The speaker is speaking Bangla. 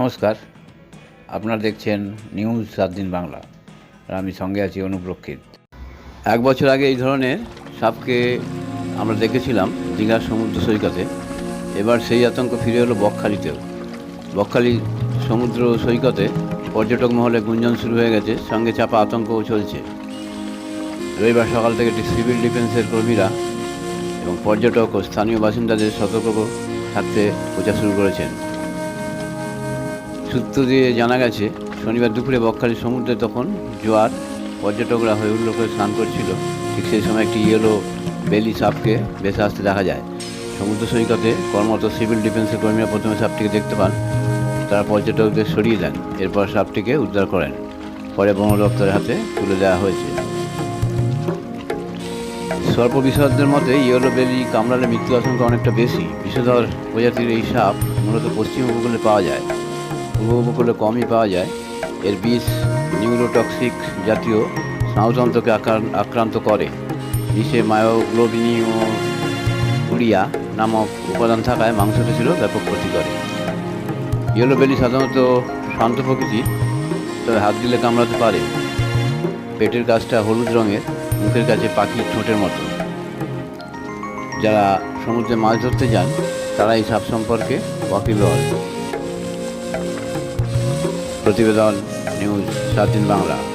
নমস্কার। আপনারা দেখছেন নিউজ সাত দিন বাংলা। আর আমি সঙ্গে আছি অনুপ্রক্ষিত এক বছর আগে এই ধরনের সাপকে আমরা দেখেছিলাম দীঘার সমুদ্র সৈকতে। এবার সেই আতঙ্ক ফিরে এলো বকখালিতেও। বকখালি সমুদ্র সৈকতে পর্যটক মহলে গুঞ্জন শুরু হয়ে গেছে, সঙ্গে চাপা আতঙ্কও চলছে। রবিবার সকাল থেকে সিভিল ডিফেন্সের কর্মীরা এবং পর্যটক ও স্থানীয় বাসিন্দাদের সতর্ক থাকতে প্রচার শুরু করেছেন। সূত্র দিয়ে জানা গেছে, শনিবার দুপুরে বকখালি সমুদ্রে তখন জোয়ার পর্যটকরা হয়ে উল্লো করে স্নান করছিল। ঠিক সেই সময় একটি ইয়েলো বেলি সাপকে ভেসে আসতে দেখা যায়। সমুদ্র সৈকতে কর্মরত সিভিল ডিফেন্সের কর্মীরা প্রথমে সাপটিকে দেখতে পান। তারা পর্যটকদের সরিয়ে দেন। এরপর সাপটিকে উদ্ধার করেন। পরে বন দপ্তরের হাতে তুলে দেওয়া হয়েছে। সর্প বিশারদের মতে ইয়েলো বেলি কামড়ালে মৃত্যু আশঙ্কা অনেকটা বেশি। বিষধর প্রজাতির এই সাপ মূলত পশ্চিম উপকূলে পাওয়া যায়। উপকূলে কমই পাওয়া যায়। এর বিষ নিউরোটক্সিক জাতীয় স্নায়ুতন্ত্রকে আক্রান- আক্রান্ত করে। বিষে মায়োগ্লোবিনি ও উড়িয়া নামক উপাদান থাকায় মাংসপেশির ব্যাপক ক্ষতি করে। ইয়েলো বেলি সাধারণত শান্ত প্রকৃতির তবে হাত দিলে কামড়াতে পারে। পেটের কাছটা হলুদ রঙের, মুখের কাছে পাখির ঠোঁটের মতো। যারা সমুদ্রে মাছ ধরতে যান তারা এই সাপ সম্পর্কে ওয়াকিবহল। প্রতিবেদন নিউজ স্বাধীন বাংলা।